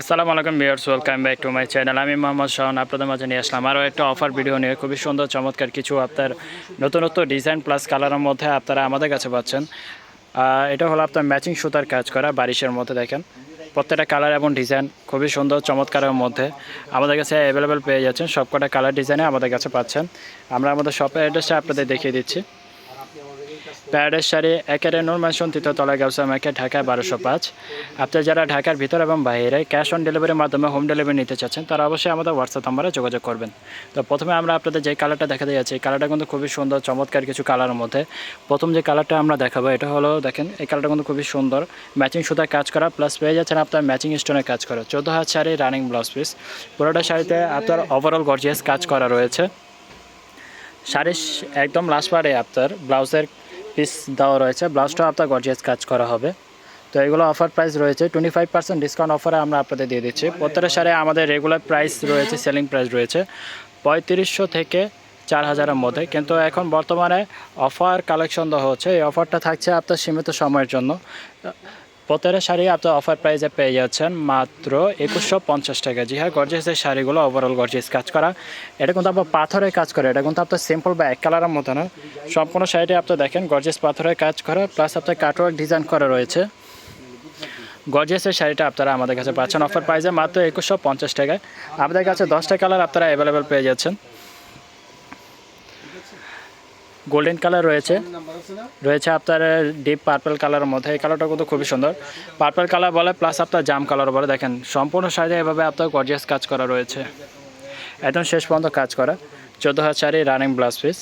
আসসালামু আলাইকুম viewers, welcome back to my channel. আমি মোহাম্মদ শাহন আপনাদের মাঝে নিয়ে আসলাম আরও একটা অফার ভিডিও নিয়ে। খুবই সুন্দর, চমৎকার কিছু আপনার নতুনত্ব ডিজাইন প্লাস কালারের মধ্যে আপনারা আমাদের কাছে পাচ্ছেন। এটা হলো আপনার ম্যাচিং সুতার কাজ করা, বারিশের মধ্যে দেখেন। প্রত্যেকটা কালার এবং ডিজাইন খুবই সুন্দর, চমৎকারের মধ্যে আমাদের কাছে অ্যাভেলেবেল পেয়ে যাচ্ছেন। সবকটা কালার ডিজাইনে আমাদের কাছে পাচ্ছেন। আমরা আমাদের শপের অ্যাড্রেসটা আপনাদের দেখিয়ে দিচ্ছি। প্যারাডাইস শাড়ি একের নূর ম্যানশন তৃতীয়তলা গাউসা মার্কেট ঢাকা বারোশো পাঁচ। আপনি যারা ঢাকার ভিতর এবং বাইরে ক্যাশ অন ডেলিভারির মাধ্যমে হোম ডেলিভারি নিতে চাচ্ছেন, তারা অবশ্যই আমাদের হোয়াটসঅ্যাপ নাম্বারে যোগাযোগ করবেন। তো প্রথমে আমরা আপনাদের যে কালারটা দেখা যাচ্ছি এই কালারটা কিন্তু খুবই সুন্দর, চমৎকার কিছু কালারের মধ্যে। প্রথম যে কালারটা আমরা দেখাবো, এটা হলো, দেখেন, এই কালারটা কিন্তু খুবই সুন্দর। ম্যাচিং সুতার কাজ করা, প্লাস পেয়ে যাচ্ছেন আপনার ম্যাচিং স্টোনের কাজ করা। চোদ্দ হাত শাড়ি, রানিং ব্লাউজ পিস। পুরোটা শাড়িতে আপনার ওভারঅল গর্জিয়াস কাজ করা রয়েছে। শাড়ির একদম লাস্ট পারে আপনার ব্লাউজের পিস দেওয়া রয়েছে। ব্লাউজটাও আপনার গর্জিয়াস কাজ করা হবে। তো এগুলো অফার প্রাইস রয়েছে। টোয়েন্টি ফাইভ পার্সেন্ট ডিসকাউন্ট অফারে আমরা আপনাদের দিয়ে দিচ্ছি। প্রত্যেকটা সারে আমাদের রেগুলার প্রাইস রয়েছে সেলিং প্রাইস রয়েছে। পঁয়ত্রিশশো থেকে চার হাজারের মধ্যে। কিন্তু এখন বর্তমানে অফার কালেকশন দেওয়া হচ্ছে। এই অফারটা থাকছে আপনার সীমিত সময়ের জন্য। প্রত্যেকটা শাড়ি আপনার অফার প্রাইসে পেয়ে যাচ্ছেন, মাত্র একুশশো পঞ্চাশ টাকা। জি হ্যাঁ গর্জিয়াসের শাড়িগুলো ওভারঅল গর্জিয়াস কাজ করা। এটা কিন্তু আপনার পাথরের কাজ করে, এটা কিন্তু আপনার সিম্পল বা এক কালারের মতো না। সম্পূর্ণ শাড়িটি আপনি দেখেন গর্জিয়াস পাথরের কাজ করা প্লাস আপনার কাটওয়ার্ক ডিজাইন করা রয়েছে। গর্জিয়াসের শাড়িটা আপনারা আমাদের কাছে পাচ্ছেন অফার প্রাইসে মাত্র একুশশো পঞ্চাশ টাকায়। আমাদের কাছে দশটা কালার আপনারা অ্যাভেলেবেল পেয়ে যাচ্ছেন। গোল্ডেন কালার রয়েছে। রয়েছে আপনার ডিপ পার্পল কালারের মধ্যে। এই কালারটা কিন্তু খুবই সুন্দর। পার্পল কালার বলে প্লাস আপনার জাম কালার বলে। দেখেন সম্পূর্ণ শাড়ি এভাবে আপনার গর্জিয়াস কাজ করা রয়েছে। একদম শেষ পর্যন্ত কাজ করা। চোদ্দ হাজার sari running blouse piece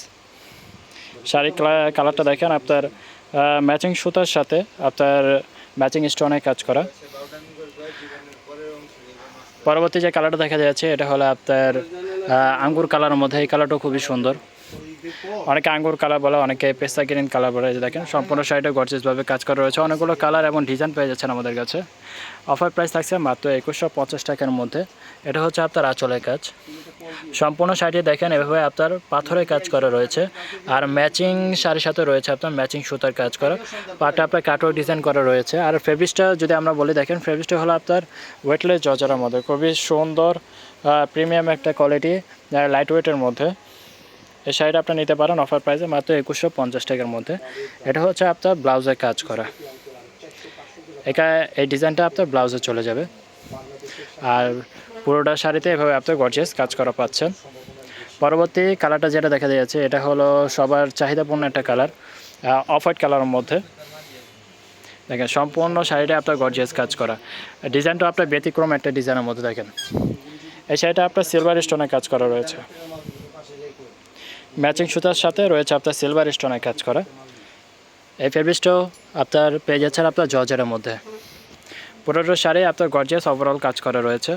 sari কালারটা দেখেন আপনার ম্যাচিং সুতার সাথে আপনার ম্যাচিং স্টোনে কাজ করা। পরবর্তী যে কালারটা দেখা যাচ্ছে এটা হলো আপনার আঙ্গুর কালারের মধ্যে। এই কালারটাও খুবই সুন্দর। অনেকে আঙ্গুর কালার বলে, অনেকে পেস্তা গ্রিন কালার বলে যে দেখেন, সম্পূর্ণ শাড়িটা গর্জেসভাবে কাজ করা রয়েছে। অনেকগুলো কালার এবং ডিজাইন পেয়ে যাচ্ছেন আমাদের কাছে। অফার প্রাইস থাকছে মাত্র একুশশো পঞ্চাশ টাকার মধ্যে। এটা হচ্ছে আপনার আঁচলের কাজ। সম্পূর্ণ শাড়িটি দেখেন, এভাবে আপনার পাথরের কাজ করা রয়েছে। আর ম্যাচিং শাড়ির সাথে রয়েছে আপনার ম্যাচিং সুতার কাজ করা। পাটা আপনার কাটওয়ার্ক ডিজাইন করা রয়েছে। আর ফেব্রিক্সটা যদি আমরা বলি, দেখেন ফেব্রিক্সটা হলো আপনার ওয়েটলেস জর্জারের মধ্যে। খুবই সুন্দর প্রিমিয়াম একটা কোয়ালিটি লাইট ওয়েটের মধ্যে। এই শাড়িটা আপনি নিতে পারেন অফার প্রাইসে মাত্র একুশশো পঞ্চাশ টাকার মধ্যে। এটা হচ্ছে আপনার ব্লাউজের কাজ করা। এটা এই ডিজাইনটা আপনার ব্লাউজে চলে যাবে। আর পুরোটা শাড়িতে এভাবে আপনার গর্জিয়াস কাজ করা পাচ্ছেন। পরবর্তী কালারটা যেটা দেখা যাচ্ছে, এটা হলো সবার চাহিদাপূর্ণ একটা কালার অফ হোয়াইট কালারের মধ্যে। দেখেন, সম্পূর্ণ শাড়িটা আপনার গর্জিয়াস কাজ করা। ডিজাইনটা আপনার ব্যতিক্রম একটা ডিজাইনের মধ্যে দেখেন। এই শাড়িটা আপনার সিলভার স্টোনে কাজ করা রয়েছে। ম্যাচিং সুতার সাথে রয়েছে আপনার সিলভার স্টোনে কাজ করা। এই ফেব্রিক্সটাও আপনার পেয়ে যাচ্ছেন আপনার জর্জের মধ্যে। পুরোটা শাড়ি আপনার গর্জিয়াস ওভারঅল কাজ করা রয়েছে।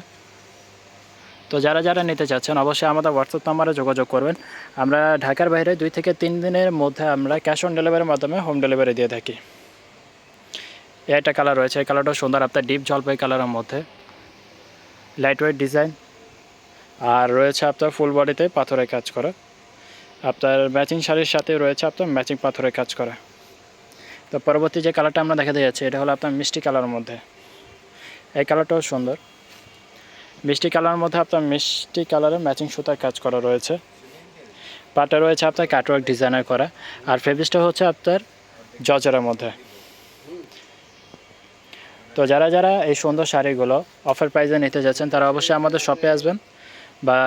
তো যারা যারা নিতে চাচ্ছেন, অবশ্যই আমাদের হোয়াটসঅ্যাপ নাম্বারে যোগাযোগ করবেন। আমরা ঢাকার বাইরে দুই থেকে তিন দিনের মধ্যে আমরা ক্যাশ অন ডেলিভারির মাধ্যমে হোম ডেলিভারি দিয়ে থাকি। একটা কালার রয়েছে। এই কালারটাও সুন্দর আপনার ডিপ জলপাই কালারের মধ্যে। লাইট ওয়েট ডিজাইন আর রয়েছে আপনার ফুল বডিতে পাথরের কাজ করা। আপনার ম্যাচিং শাড়ির সাথে রয়েছে আপনার ম্যাচিং পাথরের কাজ করা। তো পরবর্তী যে কালারটা আমরা দেখাতে যাচ্ছি, এটা হলো আপনার মিষ্টি কালারের মধ্যে। এই কালারটাও সুন্দর। মিষ্টি কালারের মধ্যে আপনার মিষ্টি কালারের ম্যাচিং সুতার কাজ করা রয়েছে। পাটা রয়েছে আপনার কাটওয়ার্ক ডিজাইনার করা। আর ফেব্রিক্সটা হচ্ছে আপনার জজরের মধ্যে। তো যারা যারা এই সুন্দর শাড়িগুলো অফার প্রাইজে নিতে যাচ্ছেন, তারা অবশ্যই আমাদের শপে আসবেন। বা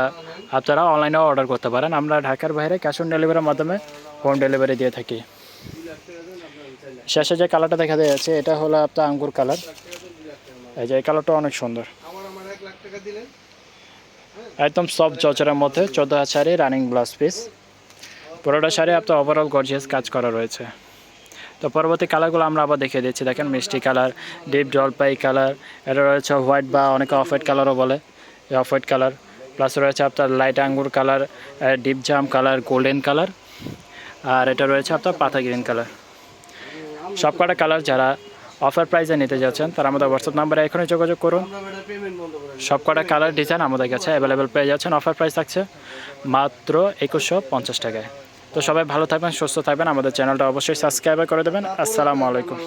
আপনারা অনলাইনেও অর্ডার করতে পারেন। আমরা ঢাকার বাইরে ক্যাশ অন ডেলিভারির মাধ্যমে হোম ডেলিভারি দিয়ে থাকি। শেষে যে কালারটা দেখা যাচ্ছে, এটা হলো আপনার আঙ্গুর কালার এই যে এই কালারটা অনেক সুন্দর। একদম সফট জচরের মধ্যে চোদ্দ শাড়ি রানিং ব্লাউজ পিস পুরোটা শাড়ি আপনার ওভারঅল গর্জিয়াস কাজ করা রয়েছে। তো পরবর্তী কালারগুলো আমরা আবার দেখিয়ে দিচ্ছি। দেখেন মিষ্টি কালার ডিপ জলপাই কালার এটা রয়েছে হোয়াইট বা অনেকে অফ হোয়াইট কালারও বলে। অফ হোয়াইট কালার প্লাস রয়েছে আপনার লাইট আঙ্গুর কালার ডিপ জাম কালার গোল্ডেন কালার আর এটা রয়েছে আপনার পাতা গ্রিন কালার সব কটা কালার যারা অফার প্রাইসে নিতে যাচ্ছেন, তারা আমাদের হোয়াটসঅ্যাপ নাম্বারে এখনই যোগাযোগ করুন। সব কটা কালার ডিজাইন আমাদের কাছে অ্যাভেলেবেল পেয়ে যাচ্ছেন। অফার প্রাইস থাকছে মাত্র একুশশো পঞ্চাশ টাকায়। তো সবাই ভালো থাকবেন, সুস্থ থাকবেন। আমাদের চ্যানেলটা অবশ্যই সাবস্ক্রাইব করে দেবেন। আসসালামু আলাইকুম।